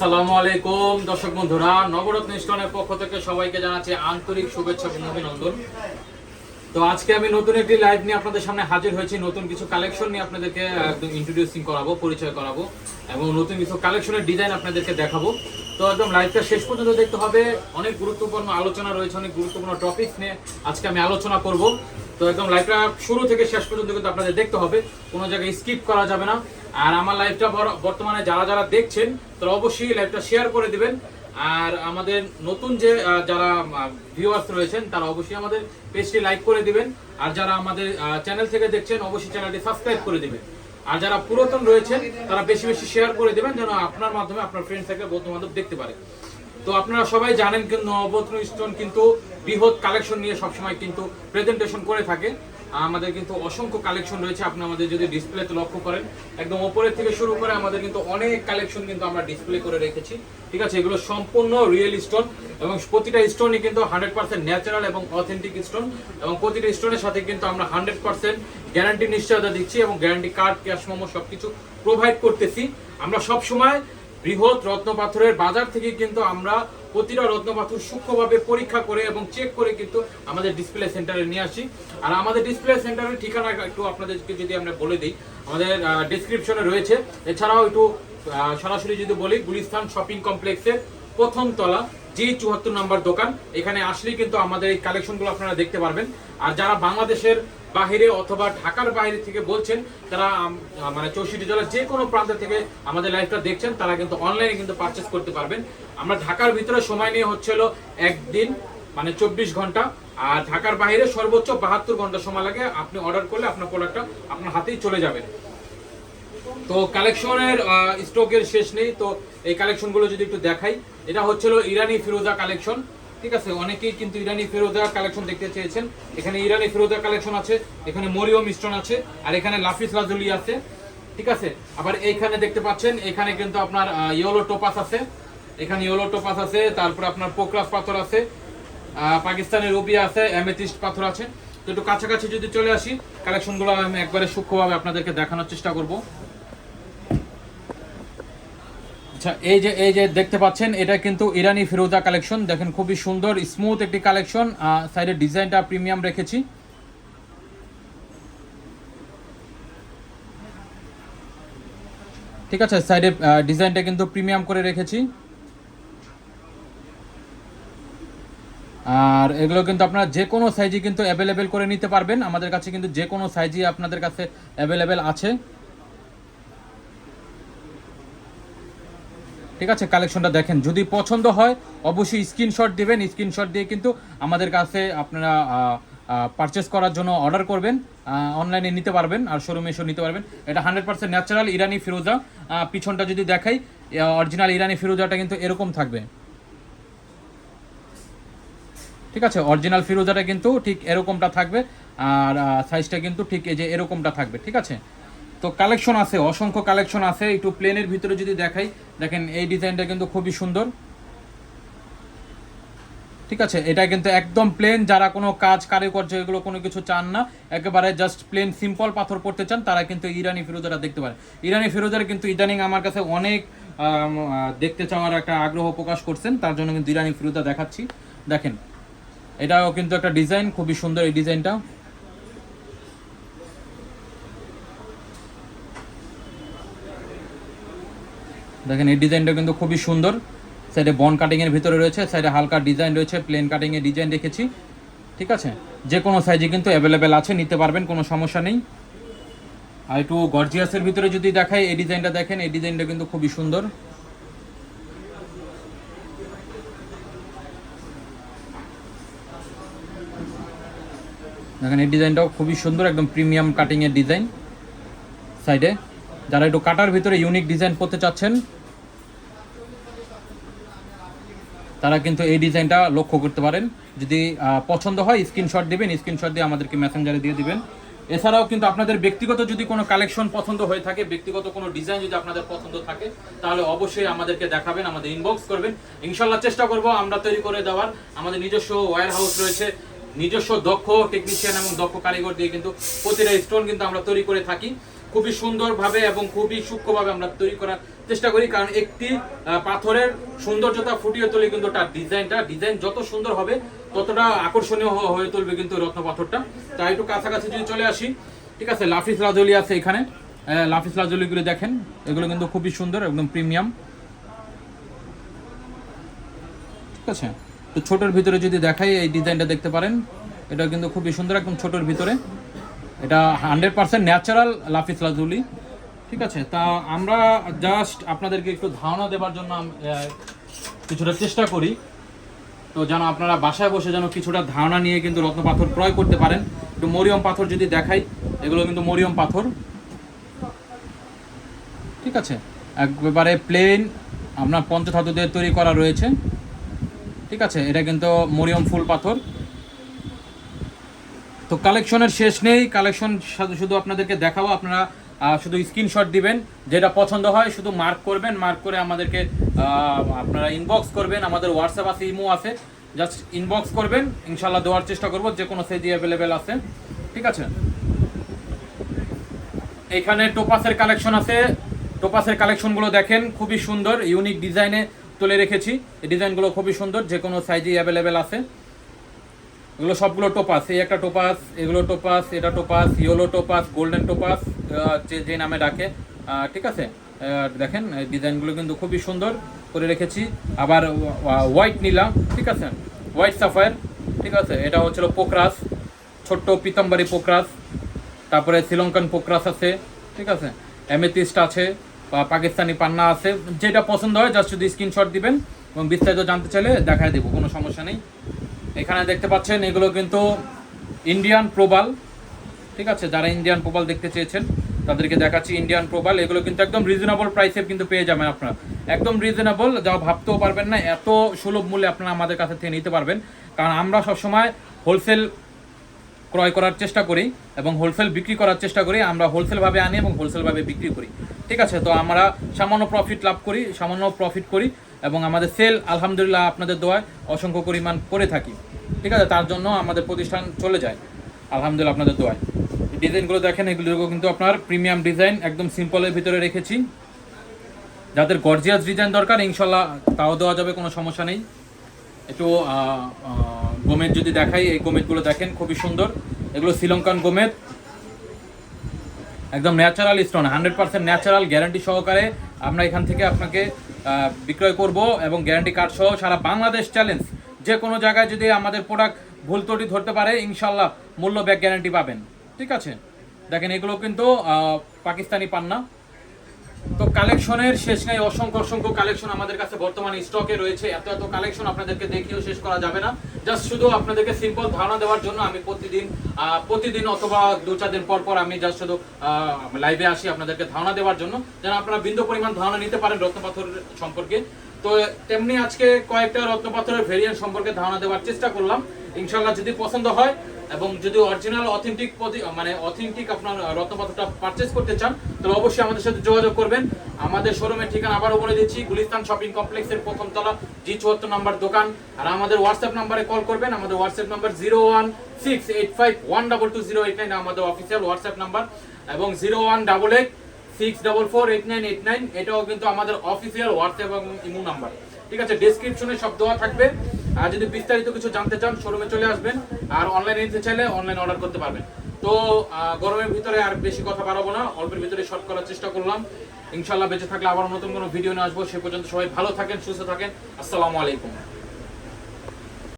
আসসালামু আলাইকুম। দর্শক বন্ধুরা, নবরত্ন স্টোনের পক্ষ থেকে সবাইকে জানাচ্ছি আন্তরিক শুভেচ্ছা এবং অভিনন্দন। তো আজকে আমি নতুন একটি লাইভ নিয়ে আপনাদের সামনে হাজির হয়েছি। নতুন কিছু কালেকশন নিয়ে আপনাদেরকে একদম ইন্ট্রোডিউসিং করাবো, পরিচয় করাবো এবং নতুন কিছু কালেকশনের ডিজাইন আপনাদেরকে দেখাবো। তো একদম লাইভটা শেষ পর্যন্ত দেখতে হবে। অনেক গুরুত্বপূর্ণ আলোচনা রয়েছে, অনেক গুরুত্বপূর্ণ টপিক নিয়ে আজকে আমি আলোচনা করব। তো একদম লাইভটা শুরু থেকে শেষ পর্যন্ত কিন্তু আপনাদের দেখতে হবে। কোনো জায়গায় স্কিপ করা যাবে না। আর আমার লাইভটা বর্তমানে যারা যারা দেখছেন, তারা অবশ্যই লাইভটা শেয়ার করে দিবেন। আর আমাদের নতুন যে যারা ভিউয়ার্স রয়েছেন, তারা অবশ্যই আমাদের পেজটি লাইক করে দিবেন। আর যারা আমাদের চ্যানেল থেকে দেখছেন, অবশ্যই চ্যানেলটি সাবস্ক্রাইব করে দিবেন। আর যারা পুরাতন রয়েছেন, তারা বেশি বেশি শেয়ার করে দিবেন, যেন আপনার মাধ্যমে আপনার ফ্রেন্ড থেকে বন্ধু বান্ধব দেখতে পারে। তো আপনারা সবাই জানেন কিন্তু নবরত্ন স্টোন কিন্তু বৃহৎ কালেকশন নিয়ে সবসময় কিন্তু প্রেজেন্টেশন করে থাকে। আমাদের কিন্তু অসংখ্য কালেকশন রয়েছে। আপনি আমাদের যদি ডিসপ্লেতে লক্ষ্য করেন, একদম ওপরের থেকে শুরু করে আমাদের কিন্তু অনেক কালেকশন কিন্তু আমরা ডিসপ্লে করে রেখেছি। ঠিক আছে, এগুলো সম্পূর্ণ রিয়েল স্টোন এবং প্রতিটা স্টোনই কিন্তু হান্ড্রেড পার্সেন্ট ন্যাচারাল এবং অথেন্টিক স্টোন এবং প্রতিটা স্টোনের সাথে কিন্তু আমরা হান্ড্রেড পার্সেন্ট গ্যারান্টি নিশ্চয়তা দিচ্ছি এবং গ্যারান্টি কার্ড ক্যাশ মোমো সবকিছু প্রোভাইড করতেছি। আমরা সব সময় বৃহৎ রত্নপাথরের বাজার থেকে কিন্তু আমরা প্রতিটা রত্ন পাথর সূক্ষ্মভাবে পরীক্ষা করে এবং চেক করে কিন্তু আমাদের ডিসপ্লে সেন্টারে নিয়ে আসি। আর আমাদের ডিসপ্লে সেন্টারের ঠিকানা একটু আপনাদেরকে যদি আমরা বলে দিই, আমাদের ডিসক্রিপশনে রয়েছে। এছাড়াও একটু সরাসরি যদি বলি গুলিস্তান শপিং কমপ্লেক্সের প্রথম তলা জি চুয়াত্তর নম্বর দোকান। এখানে আসলেই কিন্তু আমাদের এই কালেকশনগুলো আপনারা দেখতে পারবেন। আর যারা বাংলাদেশের বাহিরে অথবা ঢাকার বাইরে থেকে বলছেন, তারা মানে চৌষট্টি জেলার যে কোনো প্রান্ত থেকে আমাদের লাইভটা দেখছেন, তারা কিন্তু অনলাইনে কিন্তু পারচেস করতে পারবেন। আমরা ঢাকার ভিতরে সময় নিয়ে হচ্ছিল একদিন মানে চব্বিশ ঘণ্টা, আর ঢাকার বাইরে সর্বোচ্চ বাহাত্তর ঘণ্টা সময় লাগে। আপনি অর্ডার করলে আপনার প্রোডাক্টটা আপনার হাতেই চলে যাবে। তো কালেকশনের স্টকের শেষ নেই। তো এই কালেকশনগুলো যদি একটু দেখাই, এটা হচ্ছিল ইরানি ফিরোজা কালেকশন ঠিক আছে, অনেকেই কিন্তু ইরানি ফিরোজা কালেকশন দেখতে চেয়েছেন। এখানে ইরানি ফিরোজা কালেকশন আছে, এখানে মরিয়ম মিশ্রণ আছে, আর এখানে লাফিস লাজুলি আছে, ঠিক আছে? আবার এইখানে দেখতে পাচ্ছেন, এখানে কিন্তু আপনার ইয়েলো টোপাস আছে, এখানে ইয়েলো টোপাস আছে, তারপর আপনার পোকরাস পাথর আছে পাকিস্তানের রুবিয়া আছে অ্যামেথিস্ট পাথর আছে। তো একটু কাছাকাছি যদি চলে আসি কালেকশনগুলো আমি একবারে সূক্ষ্মভাবে আপনাদেরকে দেখানোর চেষ্টা করব। আচ্ছা এই যে এই যে দেখতে পাচ্ছেন, এটা কিন্তু ইরানি ফিরোজা কালেকশন। দেখেন, খুবই সুন্দর স্মুথ একটি কালেকশন। সাইডের ডিজাইনটা প্রিমিয়াম রেখেছি। ঠিক আছে সাইডে ডিজাইনটা কিন্তু প্রিমিয়াম করে রেখেছি। আর এগুলো কিন্তু আপনারা যে কোনো সাইজে কিন্তু অ্যাভেলেবেল করে নিতে পারবেন। আমাদের কাছে কিন্তু যে কোনো সাইজই আপনাদের কাছে অ্যাভেলেবেল আছে। ঠিক আছে কালেকশনটা দেখেন। যদি পছন্দ হয়, অবশ্যই স্ক্রিনশট দিবেন। স্ক্রিনশট দিয়ে কিন্তু আমাদের কাছে আপনারা পারচেস করার জন্য অর্ডার করবেন। অনলাইনে নিতে পারবেন আর শোরুমে এসে নিতে পারবেন। এটা হান্ড্রেড পার্সেন্ট ন্যাচারাল ইরানি ফিরোজা পিছনটা যদি দেখাই অরিজিনাল ইরানি ফিরোজাটা কিন্তু এরকম থাকবে। ঠিক আছে অরিজিনাল ফিরোজাটা কিন্তু ঠিক এরকমটা থাকবে। আর সাইজটা কিন্তু ঠিক এই যে এরকমটা থাকবে। ঠিক আছে? তো কালেকশন আছে, অসংখ্য কালেকশন আছে। একটু প্লেনের ভিতরে যদি দেখাই, দেখেন এই ডিজাইনটা কিন্তু খুবই সুন্দর। ঠিক আছে, এটা কিন্তু একদম প্লেন যারা কোনো কাজ কারিগর্য এগুলো কোনো কিছু চান না, একেবারে জাস্ট প্লেন সিম্পল পাথর পড়তে চান, তারা কিন্তু ইরানি ফিরোজাটা দেখতে পারে। ইরানি ফিরোজার কিন্তু ইদানিং আমার কাছে অনেক দেখতে চাওয়ার একটা আগ্রহ প্রকাশ করছেন, তার জন্য কিন্তু ইরানি ফিরোজা দেখাচ্ছি। দেখেন, এটাও কিন্তু একটা ডিজাইন, খুবই সুন্দর এই ডিজাইনটা। দেখেন, এই ডিজাইনটা কিন্তু খুবই সুন্দর। সাইডে বন কাটিং এর ভিতরে রয়েছে সাইডে হালকা ডিজাইন রয়েছে প্লেন কাটিং এর ডিজাইন রেখেছি ঠিক আছে? যে কোনো সাইজে কিন্তু অ্যাভেলেবেল আছে, নিতে পারবেন, কোনো সমস্যা নেই। আর একটু গর্জিয়াসের ভিতরে যদি দেখাই, এই ডিজাইনটা দেখেন, এই ডিজাইনটা কিন্তু খুবই সুন্দর। দেখেন, এই ডিজাইনটাও খুবই সুন্দর, একদম প্রিমিয়াম কাটিং এর ডিজাইন। সাইডে যারা একটু কাটার ভিতরে ইউনিক ডিজাইন করতে চাচ্ছেন, তারা কিন্তু এই ডিজাইনটা লক্ষ্য করতে পারেন। যদি পছন্দ হয় স্ক্রিনশট দিবেন স্ক্রিনশট দিয়ে আমাদেরকে মেসেঞ্জারে দিয়ে দিবেন। এছাড়াও কিন্তু আপনাদের ব্যক্তিগত যদি কোনো কালেকশন পছন্দ হয়ে থাকে, ব্যক্তিগত কোনো ডিজাইন যদি আপনাদের পছন্দ থাকে, তাহলে অবশ্যই আমাদেরকে দেখাবেন, আমাদের ইনবক্স করবেন। ইনশাল্লাহ চেষ্টা করব আমরা তৈরি করে দেওয়ার। আমাদের নিজস্ব ওয়্যার হাউস রয়েছে, নিজস্ব দক্ষ টেকনিশিয়ান এবং দক্ষ কারিগর দিয়ে কিন্তু প্রতিটা স্টোন কিন্তু আমরা তৈরি করে থাকি। খুবই সুন্দরভাবে এবং খুবই সূক্ষ্মভাবে আমরা তৈরি করার চেষ্টা করি, কারণ একটি পাথরের সৌন্দর্যতা ফুটিয়ে তোলে কিন্তু তার ডিজাইনটা, ডিজাইন যত সুন্দর হবে, ততটা আকর্ষণীয় হয়ে তুলবে কিন্তু রত্ন পাথরটা। তাই একটু কাছাকাছি যদি চলে আসি, ঠিক আছে, লাফিস লাজলি আছে এখানে। লাফিস লাজলিগুলো দেখেন, এগুলো কিন্তু খুবই সুন্দর, একদম প্রিমিয়াম। ঠিক আছে? তো ছোটোর ভিতরে যদি দেখাই, এই ডিজাইনটা দেখতে পারেন এটা কিন্তু খুবই সুন্দর, একদম ছোটোর ভিতরে। এটা hundred percent natural lapis lazuli ঠিক আছে, তা আমরা জাস্ট আপনাদেরকে একটু ধারণা দেওয়ার জন্য কিছুটা চেষ্টা করি। তো যেন আপনারা বাসায় বসে যেন কিছুটা ধারণা নিয়ে কিন্তু রত্ন পাথর ক্রয় করতে পারেন। একটু মরিয়ম পাথর যদি দেখাই, এগুলো কিন্তু মরিয়ম পাথর। ঠিক আছে, একবারে প্লেন আপনার পঞ্চধাতু দিয়ে তৈরি করা রয়েছে। ঠিক আছে, এটা কিন্তু মরিয়ম ফুল পাথর। তো কালেকশনের শেষ নেই, কালেকশন শুধু আপনাদেরকে দেখাবো, আপনারা শুধু স্ক্রিনশট দিবেন, যেটা পছন্দ হয় শুধু মার্ক করবেন মার্ক করে আমাদেরকে আপনারা ইনবক্স করবেন, আমাদের হোয়াটসঅ্যাপ আছে ইমো আছে জাস্ট ইনবক্স করবেন ইনশাল্লাহ দেওয়ার চেষ্টা করব, যে কোনো সেজি অ্যাভেলেবেল আছে, ঠিক আছে? এখানে টোপাসের কালেকশন আছে, টোপাসের কালেকশনগুলো দেখেন, খুবই সুন্দর ইউনিক ডিজাইনে তুলে রেখেছি, এই ডিজাইনগুলো খুবই সুন্দর, যে কোনো সাইজে অ্যাভেলেবেল আছে। এগুলো সবগুলো টোপাস, এই একটা টোপাস, এগুলো টোপাস, এটা topaz, yellow topaz, golden topaz যে যে নামে ডাকে। ঠিক আছে? দেখেন ডিজাইনগুলো কিন্তু খুবই সুন্দর করে রেখেছি। আবার হোয়াইট নীলা ঠিক আছে? হোয়াইট সাফায়ার, ঠিক আছে? এটা হচ্ছিল পোকরাস, ছোট্ট পিতম্বরী পোকরাস। তারপরে শ্রীলঙ্কান পোকরাস আছে, ঠিক আছে? অ্যামেথিস্ট আছে, বা পাকিস্তানি পান্না আছে। যেটা পছন্দ হয়, জাস্ট যদি স্ক্রিনশট দিবেন এবং বিস্তারিত জানতে চাইলে দেখায় দেবো, কোনো সমস্যা নেই। এখানে দেখতে পাচ্ছেন, এগুলো কিন্তু ইন্ডিয়ান প্রবাল ঠিক আছে? যারা ইন্ডিয়ান প্রবাল দেখতে চেয়েছেন, তাদেরকে দেখাচ্ছি ইন্ডিয়ান প্রবাল এগুলো কিন্তু একদম রিজনেবল প্রাইসে কিন্তু পেয়ে যাবেন আপনারা। একদম রিজনেবল যা ভাবতেও পারবেন না, এত সুলভ মূল্যে আপনারা আমাদের কাছে থেকে নিতে পারবেন। কারণ আমরা সবসময় হোলসেল ক্রয় করার চেষ্টা করি এবং হোলসেল বিক্রি করার চেষ্টা করি। আমরা হোলসেলভাবে আনি এবং হোলসেলভাবে বিক্রি করি। ঠিক আছে? তো আমরা সামান্য প্রফিট লাভ করি, সামান্য প্রফিট করি। এবং আমাদের সেল, আলহামদুলিল্লাহ আপনাদের দোয়ায় অসংখ্য পরিমাণ করে থাকি। ঠিক আছে, তার জন্য আমাদের প্রতিষ্ঠান চলে যায়। আলহামদুলিল্লাহ আপনাদের দোয়ায়। ডিজাইনগুলো দেখেন এগুলো কিন্তু আপনার প্রিমিয়াম ডিজাইন, একদম সিম্পলের ভিতরে রেখেছি। যাদের গর্জিয়াস ডিজাইন দরকার ইনশাল্লাহ তাও দেওয়া যাবে, কোনো সমস্যা নেই। একটু গোমেদ যদি দেখাই, এই গোমেদগুলো দেখেন, খুবই সুন্দর। এগুলো শ্রীলঙ্কান গোমেদ। একদম natural stone, hundred percent natural guarantee সহকারে আমরা এখান থেকে আপনাকে বিক্রয় করব এবং গ্যারান্টি কার্ড সহ সারা বাংলাদেশ চ্যালেঞ্জ যে কোনো জায়গায় যদি আমাদের প্রোডাক্ট ভুল ত্রুটি ধরতে পারে ইনশাল্লাহ মূল্য ব্যাক গ্যারান্টি পাবেন। ঠিক আছে? দেখেন, এগুলো কিন্তু পাকিস্তানি পান্না। তো কালেকশনের শেষ নাই, অসংখ্য অসংখ্য কালেকশন আমাদের কাছে বর্তমানে স্টকে রয়েছে। এত এত কালেকশন আপনাদেরকে দেখিয়েও শেষ করা যাবে না। জাস্ট শুধু আপনাদেরকে সিম্পল ধারণা দেওয়ার জন্য আমি প্রতিদিন প্রতিদিন অথবা দু চার দিন পর পর আমি জাস্ট শুধু লাইভে আসি আপনাদেরকে ধারণা দেওয়ার জন্য। যেন আপনারা বিন্দু পরিমাণ ধারণা নিতে পারেন রত্নপাথর সম্পর্কে। তো তেমনি আজকে কয়েকটা রত্নপাথরের ভেরিয়েন্ট সম্পর্কে ধারণা দেওয়ার চেষ্টা করলাম। ইনশাল্লাহ যদি পছন্দ হয় এবং যদি অরিজিনাল অথেন্টিক মানে অথেন্টিক আপনার রত্নপাথরটা পারচেস করতে চান, তাহলে অবশ্যই আমাদের সাথে যোগাযোগ করবেন। আমাদের শোরুমের ঠিকানা আবারও বলে দিচ্ছি, গুলিস্তান শপিং কমপ্লেক্সের প্রথম তলা জি চুয়াত্তর নাম্বার দোকান। আর আমাদের হোয়াটসঅ্যাপ নাম্বারে কল করবেন, আমাদের WhatsApp number zero one six eight five one double two zero eight nine আমাদের অফিসিয়াল হোয়াটসঅ্যাপ নাম্বার এবং zero one double eight six double four eight nine eight nine এটাও কিন্তু আমাদের অফিসিয়াল হোয়াটসঅ্যাপ এবং imo number ঠিক আছে ডেসক্রিপশনে সব দেওয়া থাকবে। আর যদি বিস্তারিত কিছু জানতে চান শোরুমে চলে আসবেন আর অনলাইনে নিতে চাইলে অনলাইন অর্ডার করতে পারবেন। তো গরমের ভিতরে আর বেশি কথা বাড়াবো না, অল্পের ভিতরে শর্ট করার চেষ্টা করলাম। ইনশাল্লাহ বেঁচে থাকলে আবার নতুন কোনো ভিডিও নিয়ে আসব। সে পর্যন্ত সবাই ভালো থাকেন, সুস্থ থাকেন। আসসালামু আলাইকুম।